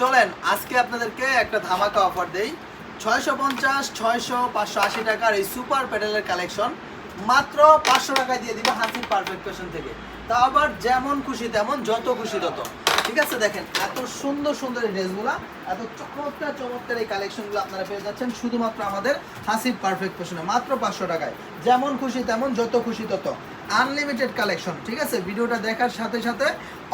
চলেন, আজকে আপনাদেরকে একটা ধামাকা অফার দেই। ছয়শো পঞ্চাশ, ছয়শো, পাঁচশো আশি টাকার এই সুপার প্যাডেলের কালেকশন মাত্র পাঁচশো টাকায় দিয়ে দিবে হাসির পারফেক্ট থেকে। তা আবার যেমন খুশি তেমন, যত খুশি তত। ঠিক আছে, দেখেন, এত সুন্দর সুন্দর এই ড্রেসগুলা, এত চমৎকার চমৎকার এই কালেকশনগুলো আপনারা পেয়ে যাচ্ছেন, শুধুমাত্র আমাদের হাসির পারফেক্ট ফ্যাশনে, মাত্র পাঁচশো টাকায়। যেমন খুশি তেমন, যত খুশি তত। আনলিমিটেড কালেকশন, ঠিক আছে? ভিডিওটা দেখার সাথে সাথে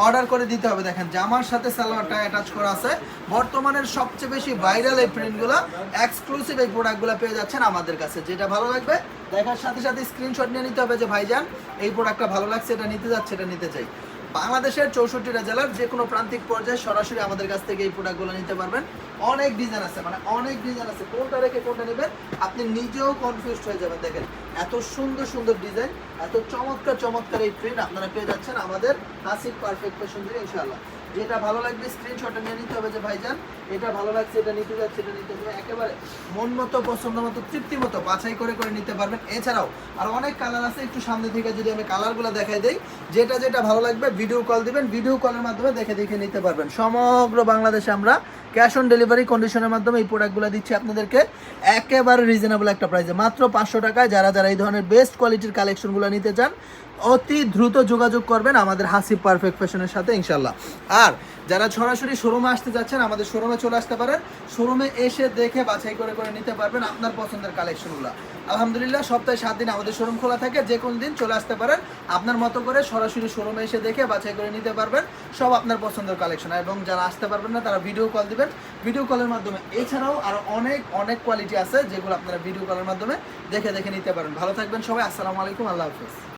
অর্ডার করে দিতে হবে, দেখেন, জামার সাথে সালোয়ারটা অ্যাটাচ করা আছে। বর্তমানের সবচেয়ে বেশি ভাইরাল এই প্রিন্টগুলো এক্সক্লুসিভ এই প্রোডাক্টগুলো পেয়ে যাচ্ছেন আমাদের কাছে। যেটা ভালো লাগবে, দেখার সাথে সাথে স্ক্রিনশট নিয়ে নিতে হবে যে, ভাইজান, এই প্রোডাক্টটা ভালো লাগছে, এটা নিতে যাচ্ছে, এটা নিতে চাই। বাংলাদেশের চৌষট্টিটা জেলার যে কোনো প্রান্তিক পর্যায়ে সরাসরি আমাদের কাছ থেকে এই প্রোডাক্টগুলো নিতে পারবেন। অনেক ডিজাইন আছে মানে অনেক ডিজাইন আছে। কোনটা রেখে কোনটা নেবেন, আপনি নিজেও কনফিউজড হয়ে যাবেন। দেখেন, এত সুন্দর সুন্দর ডিজাইন, এত চমৎকার চমৎকার এই প্রিন্ট আপনারা পেয়ে যাচ্ছেন আমাদের হাসিক পারফেক্ট থেকে, ইনশাআল্লাহ। যেটা ভালো লাগবে স্ক্রিনশটটা নিয়ে নিতে হবে যে ভাইজান, এটা ভালো লাগছে, এটা নিতে যাচ্ছে এটা নিতে হবে। একেবারে মন মতো, পছন্দ মতো, তৃপ্তি মতো বাছাই করে করে নিতে পারবেন। এছাড়াও আর অনেক কালার আছে, একটু সামনে থেকে যদি আমি কালারগুলো দেখাই দেই, যেটা যেটা ভালো লাগবে ভিডিও কল দিবেন ভিডিও কলের মাধ্যমে দেখে দেখে নিতে পারবেন। সমগ্র বাংলাদেশে আমরা ক্যাশ অন ডেলিভারি কন্ডিশনের মাধ্যমে এই প্রোডাক্টগুলো দিচ্ছি আপনাদেরকে। একেবারে রিজনেবল একটা প্রাইসে মাত্র পাঁচশো টাকায় যারা যারা এই ধরনের বেস্ট কোয়ালিটির কালেকশনগুলো নিতে চান অতি দ্রুত যোগাযোগ করবেন আমাদের হাসি পারফেক্ট ফ্যাশনের সাথে ইনশাল্লাহ আর যারা সরাসরি শোরুমে আসতে যাচ্ছেন, আমাদের শোরুমে চলে আসতে পারেন। শোরুমে এসে দেখে বাছাই করে করে নিতে পারবেন আপনার পছন্দের কালেকশনগুলো। আলহামদুলিল্লাহ, সপ্তাহে সাত দিন আমাদের শোরুম খোলা থাকে। যে কোনো দিন চলে আসতে পারেন। আপনার মতো করে সরাসরি শোরুমে এসে দেখে বাছাই করে নিতে পারবেন। সব আপনার পছন্দের কালেকশন। এবং যারা আসতে পারবেন না, তারা ভিডিও কল দিবেন। ভিডিও কলের মাধ্যমে এছাড়াও আরও অনেক অনেক কোয়ালিটি আছে যেগুলো আপনারা ভিডিও কলের মাধ্যমে দেখে দেখে নিতে পারেন। ভালো থাকবেন সবাই। আসসালামু আলাইকুম। আল্লাহ হাফিজ।